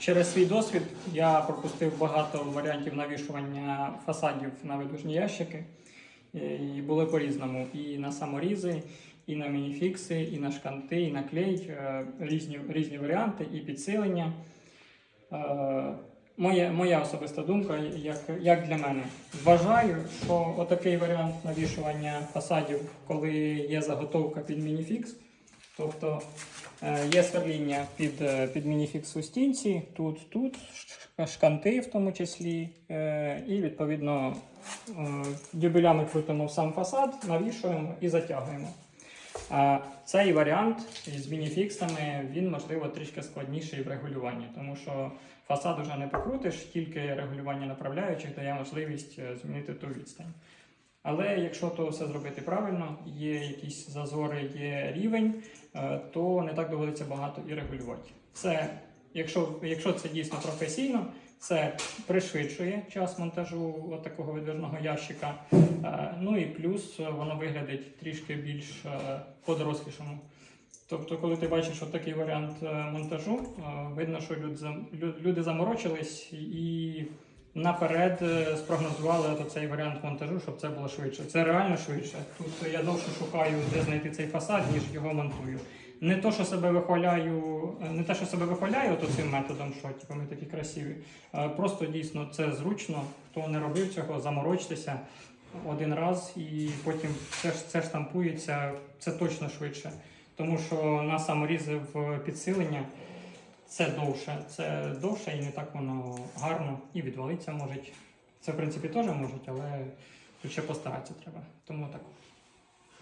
Через свій досвід я пропустив багато варіантів навішування фасадів на видужні ящики. І були по-різному. І на саморізи, і на мініфікси, і на шканти, і на клей. Е, Різні, різні варіанти, і підсилення. Е, Моя, моя особиста думка, як, як для мене. Вважаю, що отакий варіант навішування фасадів, коли є заготовка під мініфікс, тобто е, є сверління під, е, під мініфікс у стінці, тут, тут, шканти в тому числі, е, і відповідно дюбелями крутимо сам фасад, навішуємо і затягуємо. Цей варіант з мініфіксами він можливо трішки складніший в регулюванні, тому що фасад уже не покрутиш, тільки регулювання направляючих дає можливість змінити ту відстань. Але якщо то все зробити правильно, є якісь зазори, є рівень, е, то не так доводиться багато і регулювати. Це, якщо, якщо це дійсно професійно, це пришвидшує час монтажу от такого видвижного ящика. Е, Ну і плюс воно виглядить трішки більш е, по-дорослішому. Тобто, коли ти бачиш такий варіант монтажу, видно, що люди заморочились і наперед е, спрогнозували цей варіант монтажу, щоб це було швидше. Це реально швидше. Тут я довше шукаю, де знайти цей фасад, ніж його монтую. Не то, що себе вихваляю, е, не те, що себе вихваляю от цим методом, що типу, ми такі красиві. Просто дійсно це зручно. Хто не робив цього, заморочтеся один раз і потім це, ж- це штампується, це точно швидше. Тому що на саморізи в підсилення це довше, це довше і не так воно гарно і відвалиться може. Це в принципі теж можуть, але тут ще постаратися треба. Тому так.